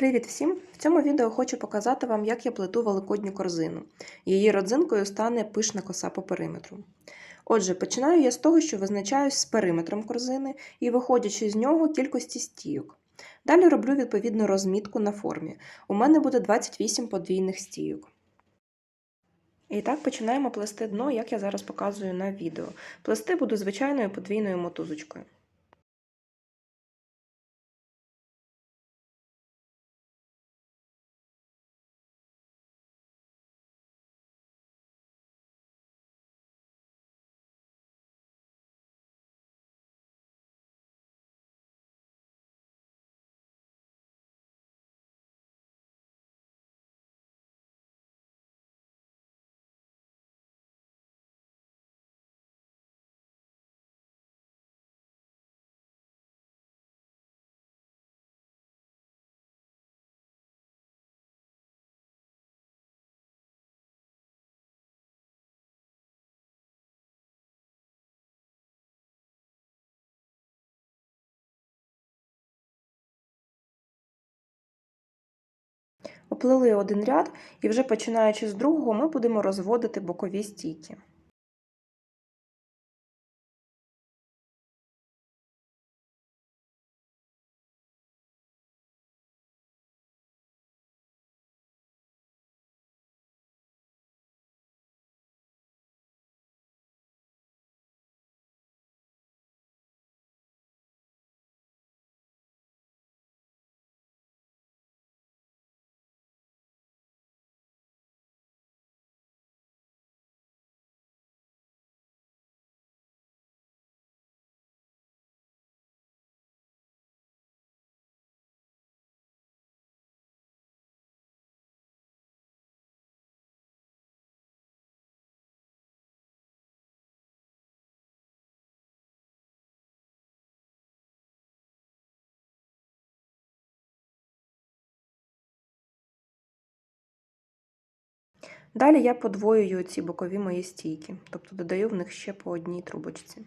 Привіт всім! В цьому відео хочу показати вам, як я плету великодню корзину. Її родзинкою стане пишна коса по периметру. Отже, починаю я з того, що визначаюсь з периметром корзини і, виходячи з нього, кількості стійок. Далі роблю відповідну розмітку на формі. У мене буде 28 подвійних стійок. І так починаємо плести дно, як я зараз показую на відео. Плести буду звичайною подвійною мотузочкою. Оплели один ряд, і вже починаючи з другого, ми будемо розводити бокові стійки. Далі я подвоюю ці бокові мої стійки, тобто додаю в них ще по одній трубочці.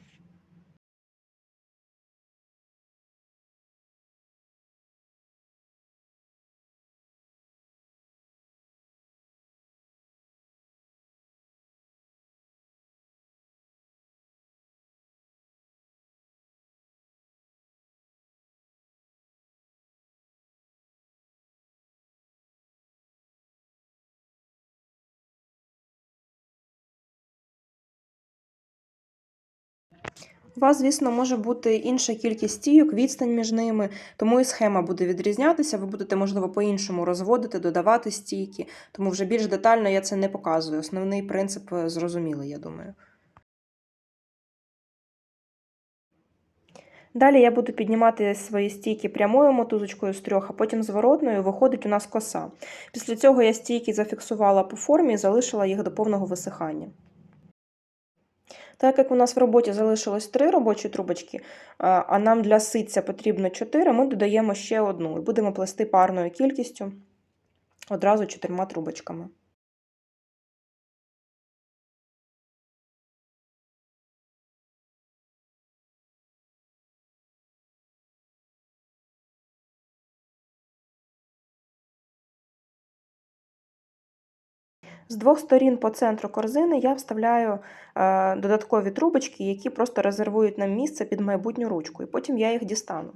У вас, звісно, може бути інша кількість стійок, відстань між ними, тому і схема буде відрізнятися. Ви будете, можливо, по-іншому розводити, додавати стійки, тому вже більш детально я це не показую. Основний принцип е, зрозумілий, я думаю. Далі я буду піднімати свої стійки прямою мотузочкою з трьох, а потім зворотною виходить у нас коса. Після цього я стійки зафіксувала по формі і залишила їх до повного висихання. Так як у нас в роботі залишилось три робочі трубочки, а нам для ситця потрібно 4, ми додаємо ще одну і будемо плести парною кількістю одразу чотирма трубочками. З двох сторін по центру корзини я вставляю е, додаткові трубочки, які просто резервують нам місце під майбутню ручку, і потім я їх дістану.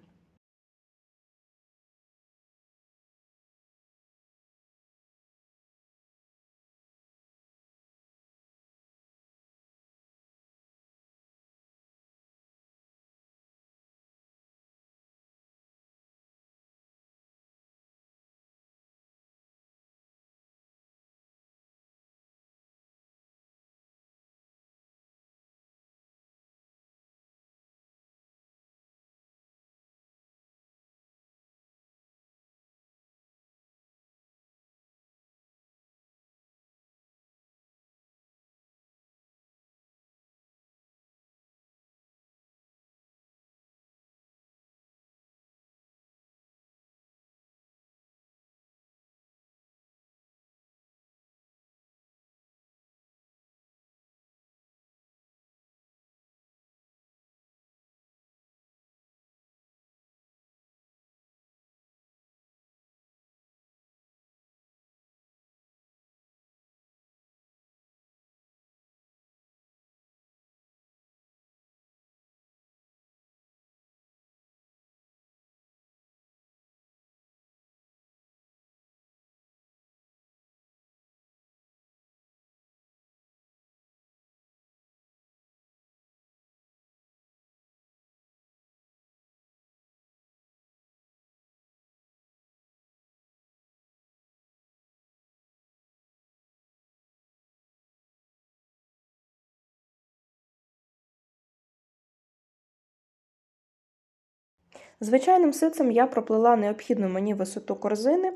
Звичайним ситцем я проплела необхідну мені висоту корзини.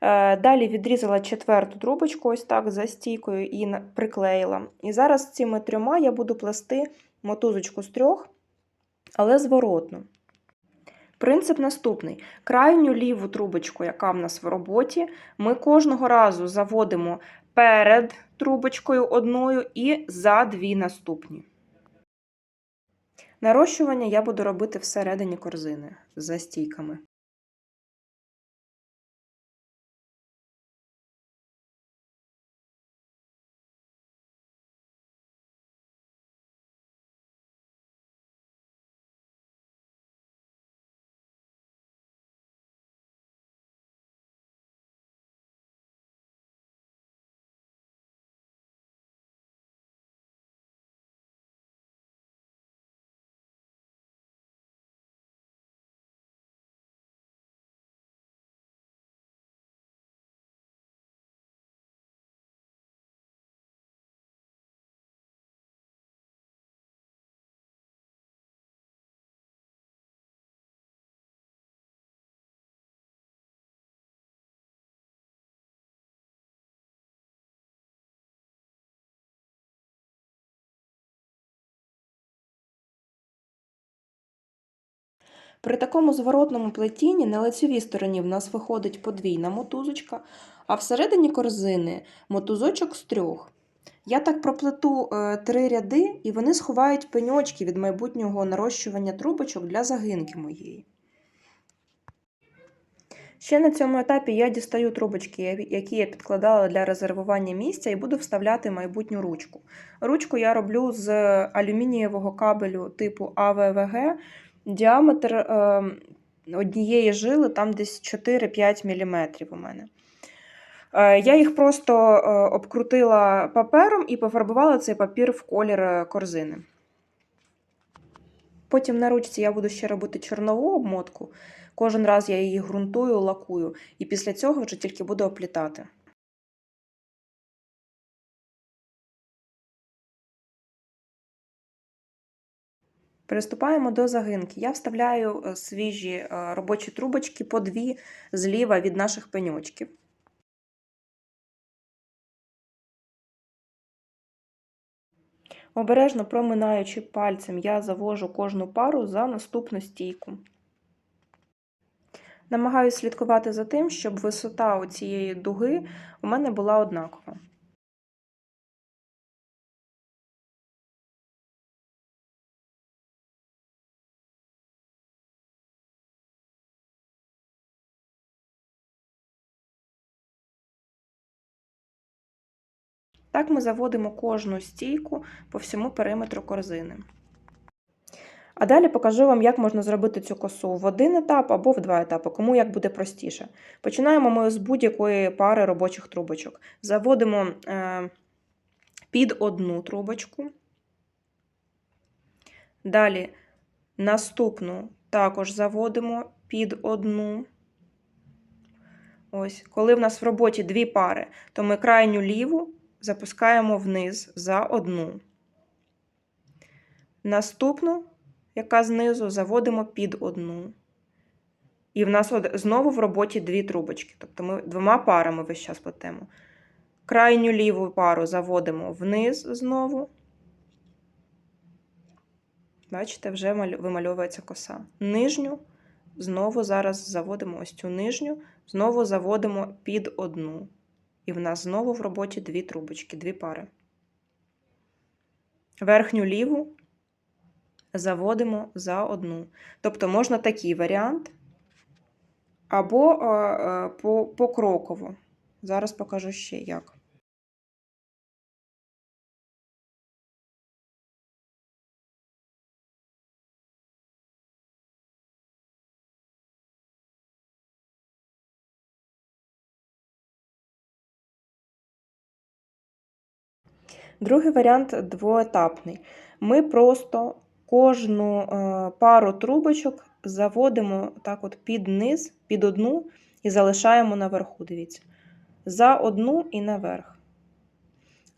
Е, Далі відрізала четверту трубочку, ось так за стійкою і приклеїла. І зараз цими трьома я буду плести мотузочку з трьох, але зворотно. Принцип наступний: крайню ліву трубочку, яка в нас в роботі, ми кожного разу заводимо перед трубочкою одною і за дві наступні. Нарощування я буду робити всередині корзини за стійками. При такому зворотному плетінні на лицевій стороні в нас виходить подвійна мотузочка, а всередині корзини мотузочок з трьох. Я так проплету е, три ряди, і вони сховають пеньочки від майбутнього нарощування трубочок для загинки моєї. Ще на цьому етапі я дістаю трубочки, які я підкладала для резервування місця, і буду вставляти майбутню ручку. Ручку я роблю з алюмінієвого кабелю типу АВВГ. Діаметр е, однієї жили там десь 4-5 мм у мене. Е, Я їх просто е, обкрутила папером і пофарбувала цей папір в колір е, корзини. Потім на ручці я буду ще робити чорнову обмотку. Кожен раз я її ґрунтую, лакую, і після цього вже тільки буду оплітати. Приступаємо до загинки. Я вставляю е, свіжі е, робочі трубочки по дві зліва від наших пеньочків. Обережно проминаючи пальцем, я завожу кожну пару за наступну стійку. Намагаюся слідкувати за тим, щоб висота цієї дуги у мене була однакова. Так ми заводимо кожну стійку по всьому периметру корзини. А далі покажу вам, як можна зробити цю косу в один етап або в два етапи, кому як буде простіше. Починаємо ми з будь-якої пари робочих трубочок. Заводимо е, під одну трубочку. Далі наступну також заводимо під одну. Ось, коли в нас в роботі дві пари, то ми крайню ліву запускаємо вниз за одну. Наступну, яка знизу, заводимо під одну. І в нас знову в роботі дві трубочки. Тобто ми двома парами весь час плетемо. Крайню ліву пару заводимо вниз знову. Бачите, вже вимальовується коса. Нижню, знову зараз заводимо ось цю нижню, знову заводимо під одну. І в нас знову в роботі дві трубочки, дві пари. Верхню ліву заводимо за одну. Тобто можна такий варіант, або е, е, по, покроково. Зараз покажу ще як. Другий варіант двоетапний. Ми просто кожну е, пару трубочок заводимо так от під низ, під одну і залишаємо наверху. Дивіться. За одну і наверх.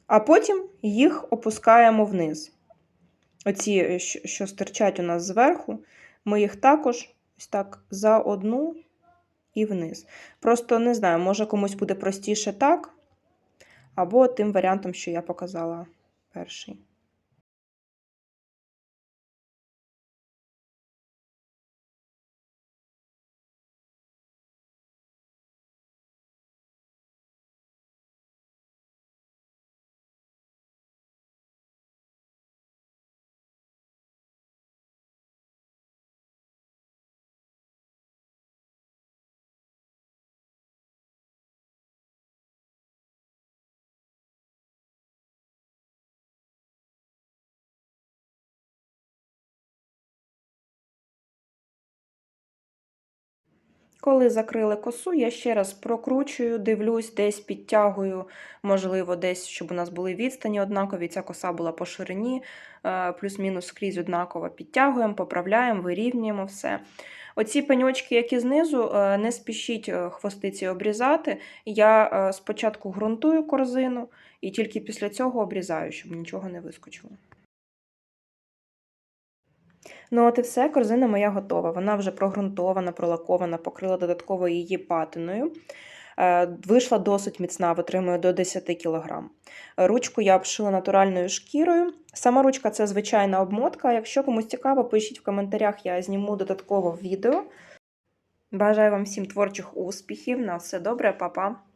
А потім їх опускаємо вниз. Оці, що стирчать у нас зверху, ми їх також ось так за одну і вниз. Просто не знаю, може комусь буде простіше так, або тим варіантом, що я показала перший. Коли закрили косу, я ще раз прокручую, дивлюсь, десь підтягую, можливо, десь, щоб у нас були відстані однакові, ця коса була по ширині, е, плюс-мінус скрізь однаково підтягуємо, поправляємо, вирівнюємо все. Оці пеньочки, які знизу, е, не спішіть е, хвостиці обрізати. Я спочатку ґрунтую корзину і тільки після цього обрізаю, щоб нічого не вискочило. Ну, от і все, корзина моя готова. Вона вже прогрунтована, пролакована, покрила додатково її патиною. Е, Вийшла досить міцна, витримує до 10 кг. Ручку я обшила натуральною шкірою. Сама ручка це звичайна обмотка. Якщо комусь цікаво, пишіть в коментарях, я зніму додатково відео. Бажаю вам всім творчих успіхів. На все добре, па-па!